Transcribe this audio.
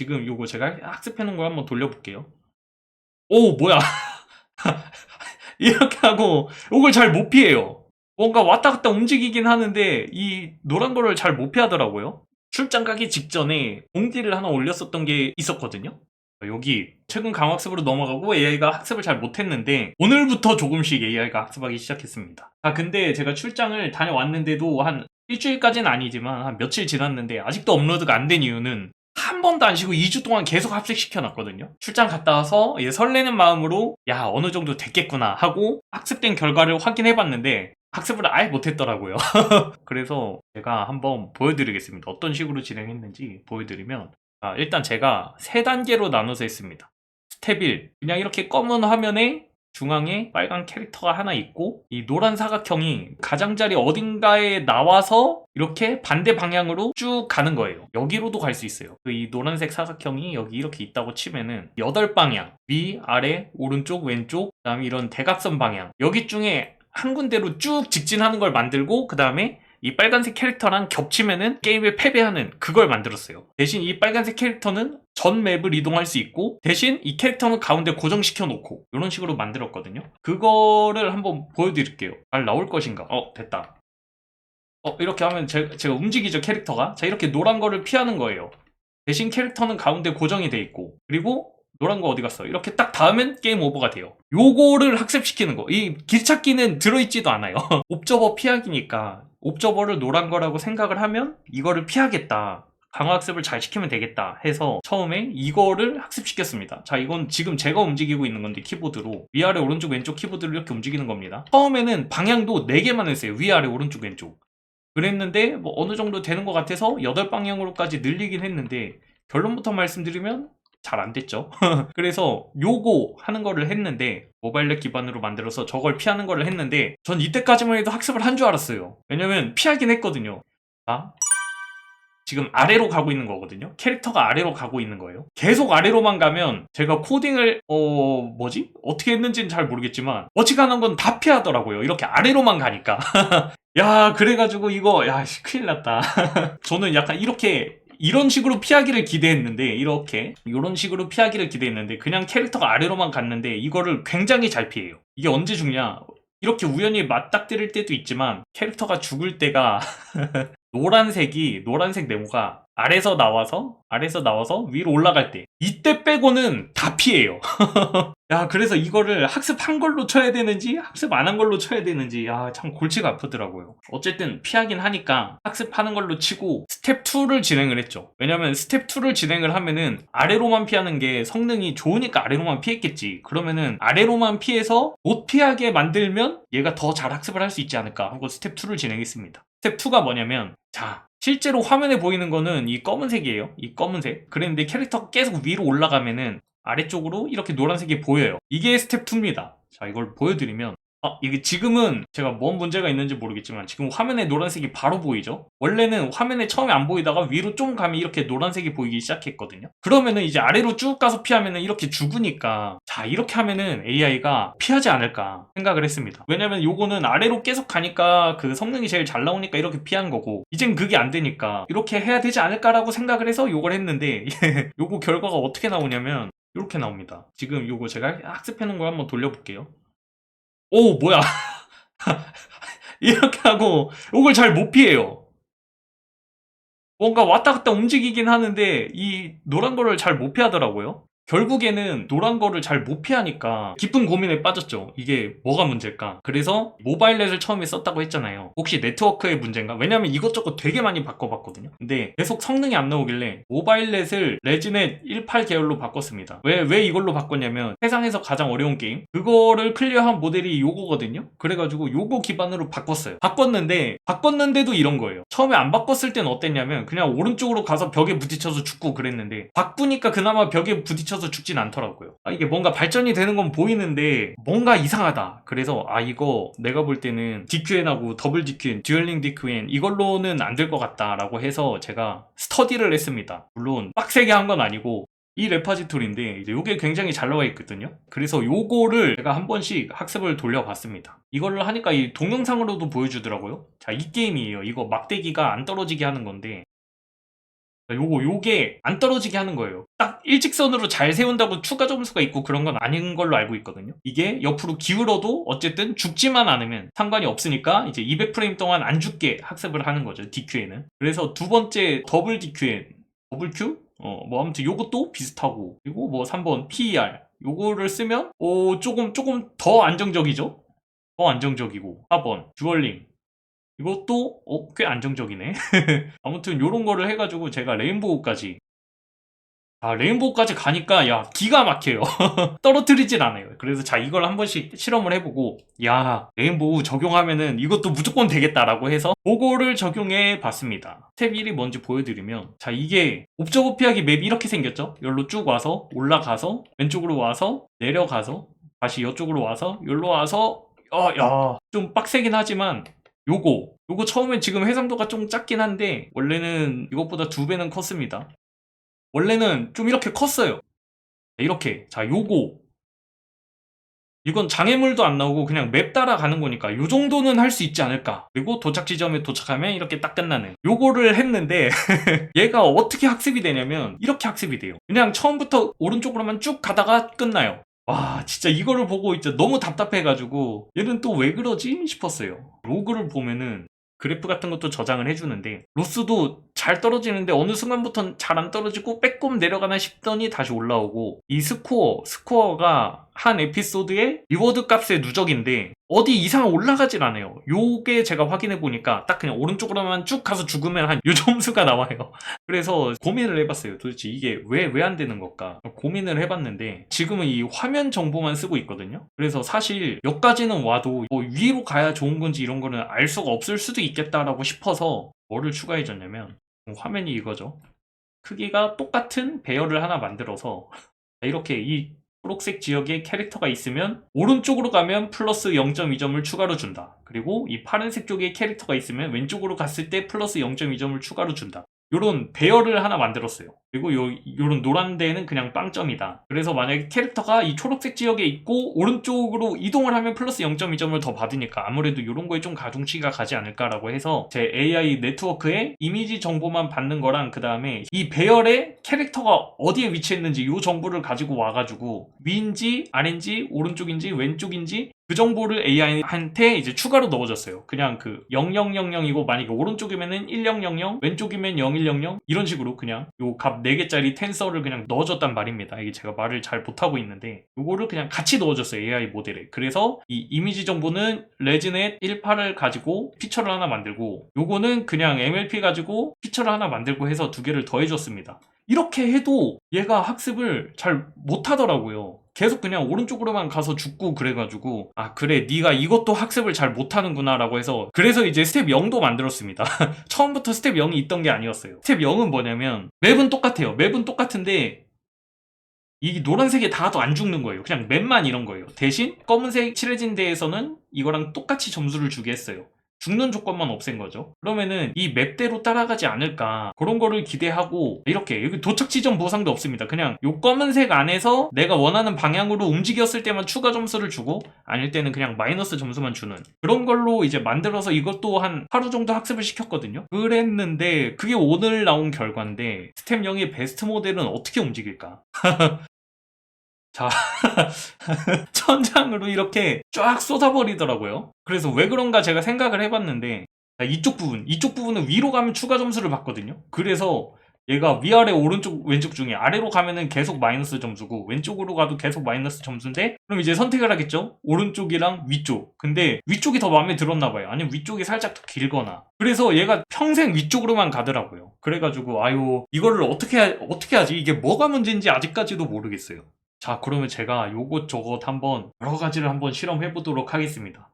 지금 요거 제가 학습해 놓은 걸 한번 돌려볼게요. 오, 뭐야. 이렇게 하고 요걸 잘 못 피해요. 뭔가 왔다 갔다 움직이긴 하는데 이 노란 거를 잘 못 피하더라고요. 출장 가기 직전에 공지를 하나 올렸었던 게 있었거든요. 여기 최근 강학습으로 넘어가고 AI가 학습을 잘 못했는데 오늘부터 조금씩 AI가 학습하기 시작했습니다. 아 근데 제가 출장을 다녀왔는데도 한 일주일까지는 아니지만 한 며칠 지났는데 아직도 업로드가 안 된 이유는 한 번도 안 쉬고 2주 동안 계속 합식시켜 놨거든요. 출장 갔다 와서 설레는 마음으로 야 어느 정도 됐겠구나 하고 학습된 결과를 확인해 봤는데 학습을 아예 못했더라고요. 그래서 제가 한번 보여드리겠습니다. 어떤 식으로 진행했는지 보여드리면 아, 일단 제가 세 단계로 나눠서 했습니다. 스텝 1 그냥 이렇게 검은 화면에 중앙에 빨간 캐릭터가 하나 있고 이 노란 사각형이 가장자리 어딘가에 나와서 이렇게 반대 방향으로 쭉 가는 거예요. 여기로도 갈 수 있어요. 그이 노란색 사각형이 여기 이렇게 있다고 치면은 여덟 방향 위, 아래, 오른쪽, 왼쪽 그다음에 이런 대각선 방향 여기 중에 한 군데로 쭉 직진하는 걸 만들고 그 다음에 이 빨간색 캐릭터랑 겹치면은 게임에 패배하는 그걸 만들었어요. 대신 이 빨간색 캐릭터는 전 맵을 이동할 수 있고 대신 이 캐릭터는 가운데 고정시켜 놓고 이런 식으로 만들었거든요. 그거를 한번 보여드릴게요. 잘 나올 것인가? 어 됐다. 어 이렇게 하면 제, 제가 움직이죠 캐릭터가. 자 이렇게 노란 거를 피하는 거예요. 대신 캐릭터는 가운데 고정이 돼 있고 그리고 노란 거 어디 갔어? 이렇게 딱 닿으면 게임 오버가 돼요. 요거를 학습시키는 거. 이 길찾기는 들어있지도 않아요. 옵저버 피하기니까 옵저버를 노란 거라고 생각을 하면 이거를 피하겠다. 강화학습을 잘 시키면 되겠다 해서 처음에 이거를 학습시켰습니다. 자, 이건 지금 제가 움직이고 있는 건데 키보드로 위아래 오른쪽 왼쪽 키보드를 이렇게 움직이는 겁니다. 처음에는 방향도 4개만 했어요. 위아래 오른쪽 왼쪽. 그랬는데 뭐 어느 정도 되는 것 같아서 8방향으로까지 늘리긴 했는데 결론부터 말씀드리면 잘 안 됐죠. 그래서 요거 하는 거를 했는데 모바일넷 기반으로 만들어서 저걸 피하는 거를 했는데 전 이때까지만 해도 학습을 한 줄 알았어요. 왜냐면 피하긴 했거든요. 아 지금 아래로 가고 있는 거거든요. 캐릭터가 아래로 가고 있는 거예요. 계속 아래로만 가면 제가 코딩을 어 뭐지 어떻게 했는지는 잘 모르겠지만 어찌가는 건다 피하더라고요. 이렇게 아래로만 가니까. 야 그래가지고 이거 야 씨, 큰일 났다. 저는 약간 이렇게 이런 식으로 피하기를 기대했는데 이렇게 이런 식으로 피하기를 기대했는데 그냥 캐릭터가 아래로만 갔는데 이거를 굉장히 잘 피해요. 이게 언제 죽냐? 이렇게 우연히 맞닥뜨릴 때도 있지만 캐릭터가 죽을 때가 노란색이 노란색 네모가 아래서 나와서 아래서 나와서 위로 올라갈 때 이때 빼고는 다 피해요. 야 그래서 이거를 학습한 걸로 쳐야 되는지 학습 안 한 걸로 쳐야 되는지 야참 골치가 아프더라고요. 어쨌든 피하긴 하니까 학습하는 걸로 치고 스텝 2를 진행을 했죠. 왜냐면 스텝 2를 진행을 하면은 아래로만 피하는 게 성능이 좋으니까 아래로만 피했겠지. 그러면은 아래로만 피해서 못 피하게 만들면 얘가 더 잘 학습을 할 수 있지 않을까 하고 스텝 2를 진행했습니다. 스텝 2가 뭐냐면 자 실제로 화면에 보이는 거는 이 검은색이에요. 이 검은색. 그랬는데 캐릭터가 계속 위로 올라가면은 아래쪽으로 이렇게 노란색이 보여요. 이게 스텝 2입니다. 자, 이걸 보여드리면 아, 이게 지금은 제가 뭔 문제가 있는지 모르겠지만 지금 화면에 노란색이 바로 보이죠? 원래는 화면에 처음에 안 보이다가 위로 좀 가면 이렇게 노란색이 보이기 시작했거든요. 그러면은 이제 아래로 쭉 가서 피하면은 이렇게 죽으니까 자, 이렇게 하면은 AI가 피하지 않을까 생각을 했습니다. 왜냐면 요거는 아래로 계속 가니까 그 성능이 제일 잘 나오니까 이렇게 피한 거고 이젠 그게 안 되니까 이렇게 해야 되지 않을까라고 생각을 해서 요걸 했는데 요거 결과가 어떻게 나오냐면 이렇게 나옵니다. 지금 요거 제가 학습해 놓은 걸 한번 돌려볼게요. 오, 뭐야. 이렇게 하고 요걸 잘 못 피해요. 뭔가 왔다 갔다 움직이긴 하는데 이 노란 거를 잘 못 피하더라고요. 결국에는 노란 거를 잘 못 피하니까 깊은 고민에 빠졌죠. 이게 뭐가 문제일까? 그래서 모바일넷을 처음에 썼다고 했잖아요. 혹시 네트워크의 문제인가? 왜냐면 이것저것 되게 많이 바꿔봤거든요. 근데 계속 성능이 안 나오길래 모바일넷을 레지넷 18 계열로 바꿨습니다. 왜, 왜 이걸로 바꿨냐면 세상에서 가장 어려운 게임? 그거를 클리어한 모델이 요거거든요? 그래가지고 요거 기반으로 바꿨어요. 바꿨는데, 바꿨는데도 이런 거예요. 처음에 안 바꿨을 땐 어땠냐면 그냥 오른쪽으로 가서 벽에 부딪혀서 죽고 그랬는데 바꾸니까 그나마 벽에 부딪혀 서 죽진 않더라고요. 아, 이게 뭔가 발전이 되는 건 보이는데 뭔가 이상하다. 그래서 아 이거 내가 볼 때는 DQN하고 더블 DQN, 듀얼링 DQN 이걸로는 안 될 것 같다라고 해서 제가 스터디를 했습니다. 물론 빡세게 한 건 아니고 이 레파지토리인데 이제 요게 굉장히 잘 나와 있거든요. 그래서 요거를 제가 한 번씩 학습을 돌려봤습니다. 이거를 하니까 이 동영상으로도 보여주더라고요. 자, 이 게임이에요. 이거 막대기가 안 떨어지게 하는 건데 자, 요거 요게 안 떨어지게 하는 거예요. 딱 일직선으로 잘 세운다고 추가 점수가 있고 그런 건 아닌 걸로 알고 있거든요. 이게 옆으로 기울어도 어쨌든 죽지만 않으면 상관이 없으니까 이제 200프레임 동안 안 죽게 학습을 하는 거죠. DQ에는. 그래서 두 번째 더블 DQ에 더블 Q? 어, 뭐 아무튼 요것도 비슷하고 그리고 뭐 3번 PER 요거를 쓰면 어, 조금 조금 더 안정적이죠. 더 안정적이고 4번 듀얼링 이것도 어, 꽤 안정적이네. 아무튼 요런 거를 해가지고 제가 레인보우까지 아 레인보우까지 가니까 야 기가 막혀요. 떨어뜨리질 않아요. 그래서 자 이걸 한 번씩 실험을 해보고 야 레인보우 적용하면은 이것도 무조건 되겠다라고 해서 그거를 적용해 봤습니다. 스텝 1이 뭔지 보여드리면 자 이게 옵저버 피하기 맵이 이렇게 생겼죠? 여기로 쭉 와서 올라가서 왼쪽으로 와서 내려가서 다시 이쪽으로 와서 여기로 와서 어야좀 빡세긴 하지만 요거 요거 처음에 지금 해상도가 좀 작긴 한데 원래는 이것보다 두 배는 컸습니다. 원래는 좀 이렇게 컸어요. 이렇게. 자 요거. 이건 장애물도 안 나오고 그냥 맵 따라가는 거니까 요 정도는 할 수 있지 않을까. 그리고 도착 지점에 도착하면 이렇게 딱 끝나는. 요거를 했는데 얘가 어떻게 학습이 되냐면 이렇게 학습이 돼요. 그냥 처음부터 오른쪽으로만 쭉 가다가 끝나요 와 진짜 이거를 보고 이제 너무 답답해가지고 얘는 또 왜 그러지? 싶었어요. 로그를 보면은 그래프 같은 것도 저장을 해주는데 로스도 잘 떨어지는데 어느 순간부터는 잘 안 떨어지고 빼꼼 내려가나 싶더니 다시 올라오고 이 스코어 스코어가 한 에피소드의 리워드 값의 누적인데 어디 이상 올라가질 않아요. 요게 제가 확인해 보니까 딱 그냥 오른쪽으로만 쭉 가서 죽으면 한 요 점수가 나와요. 그래서 고민을 해봤어요. 도대체 이게 왜 왜 안 되는 걸까? 고민을 해봤는데 지금은 이 화면 정보만 쓰고 있거든요. 그래서 사실 여기까지는 와도 뭐 위로 가야 좋은 건지 이런 거는 알 수가 없을 수도 있겠다라고 싶어서 뭐를 추가해줬냐면 화면이 이거죠 크기가 똑같은 배열을 하나 만들어서 이렇게 이 초록색 지역에 캐릭터가 있으면 오른쪽으로 가면 플러스 0.2점을 추가로 준다. 그리고 이 파란색 쪽에 캐릭터가 있으면 왼쪽으로 갔을 때 플러스 0.2점을 추가로 준다. 요런 배열을 하나 만들었어요. 그리고 요, 요런 노란 데는 그냥 빵점이다. 그래서 만약에 캐릭터가 이 초록색 지역에 있고 오른쪽으로 이동을 하면 플러스 0.2점을 더 받으니까 아무래도 요런 거에 좀 가중치가 가지 않을까라고 해서 제 AI 네트워크에 이미지 정보만 받는 거랑 그 다음에 이 배열에 캐릭터가 어디에 위치했는지 요 정보를 가지고 와가지고 위인지 아래인지 오른쪽인지 왼쪽인지 그 정보를 AI한테 이제 추가로 넣어줬어요. 그냥 그 0000이고 만약에 오른쪽이면은 1000, 왼쪽이면 0100 이런 식으로 그냥 요 값 4개짜리 텐서를 그냥 넣어줬단 말입니다. 이게 제가 말을 잘 못하고 있는데 요거를 그냥 같이 넣어줬어요. AI 모델에. 그래서 이 이미지 정보는 레즈넷 18을 가지고 피처를 하나 만들고 요거는 그냥 MLP 가지고 피처를 하나 만들고 해서 두 개를 더해줬습니다. 이렇게 해도 얘가 학습을 잘 못하더라고요. 계속 그냥 오른쪽으로만 가서 죽고 그래가지고 아 그래 네가 이것도 학습을 잘 못하는구나 라고 해서 그래서 이제 스텝 0도 만들었습니다. 처음부터 스텝 0이 있던 게 아니었어요. 스텝 0은 뭐냐면 맵은 똑같아요. 맵은 똑같은데 이 노란색에 닿아도 안 죽는 거예요. 그냥 맵만 이런 거예요. 대신 검은색 칠해진 데에서는 이거랑 똑같이 점수를 주게 했어요 죽는 조건만 없앤 거죠. 그러면은 이 맵대로 따라가지 않을까 그런 거를 기대하고 이렇게 여기 도착 지점 보상도 없습니다. 그냥 요 검은색 안에서 내가 원하는 방향으로 움직였을 때만 추가 점수를 주고 아닐 때는 그냥 마이너스 점수만 주는 그런 걸로 이제 만들어서 이것도 한 하루 정도 학습을 시켰거든요. 그랬는데 그게 오늘 나온 결과인데 스텝 0의 베스트 모델은 어떻게 움직일까? 자, 천장으로 이렇게 쫙 쏟아버리더라고요. 그래서 왜 그런가 제가 생각을 해봤는데, 이쪽 부분, 이쪽 부분은 위로 가면 추가 점수를 받거든요. 그래서 얘가 위아래 오른쪽 왼쪽 중에 아래로 가면은 계속 마이너스 점수고 왼쪽으로 가도 계속 마이너스 점수인데 그럼 이제 선택을 하겠죠? 오른쪽이랑 위쪽. 근데 위쪽이 더 마음에 들었나 봐요. 아니면 위쪽이 살짝 더 길거나. 그래서 얘가 평생 위쪽으로만 가더라고요. 그래가지고 아유 이거를 어떻게 하- 어떻게 하지? 이게 뭐가 문제인지 아직까지도 모르겠어요 자 그러면 제가 요것 저것 한번 여러 가지를 한번 실험해 보도록 하겠습니다